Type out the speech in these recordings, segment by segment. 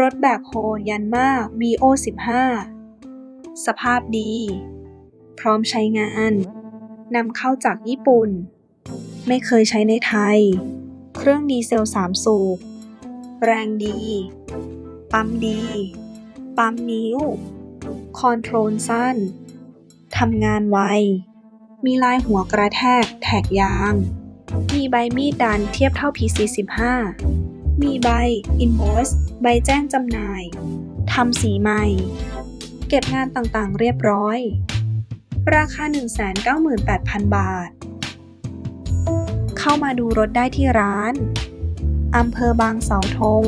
รถแบคโฮยันมา VO 15 สภาพดี พร้อมใช้งานนำเข้าจากญี่ปุ่น ไม่เคยใช้ในไทย เครื่องดีเซล 3 สูบ แรงดี ปั๊มดี ปั๊มนิ้ว คอนโทรลสั้น ทำงานไว มีลายหัวกระแทกแท็กยาง มีใบมีดดันเทียบเท่า PC 15 มีใบ invoice ใบแจ้งจำหน่าย ทำสีใหม่ เก็บงานต่างๆ เรียบร้อย ราคา 198,000 บาท เข้ามาดูรถได้ที่ร้าน อำเภอบางเสาธง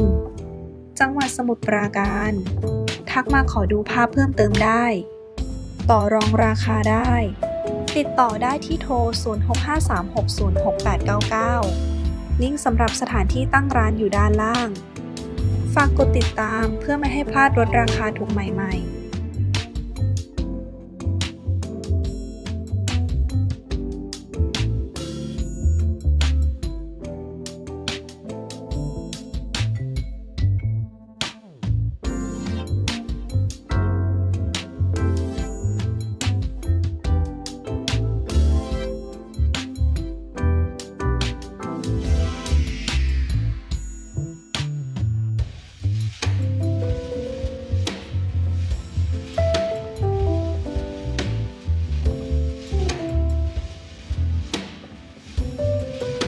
จังหวัดสมุทรปราการ ทักมาขอดูภาพเพิ่มเติมได้ ต่อรองราคาได้ ติดต่อได้ที่โทร 0653606899 ลิงก์สำหรับสถานที่ตั้งร้านอยู่ด้านล่าง ฝากกดติดตามเพื่อไม่ให้พลาดลดราคาถูกใหม่ๆ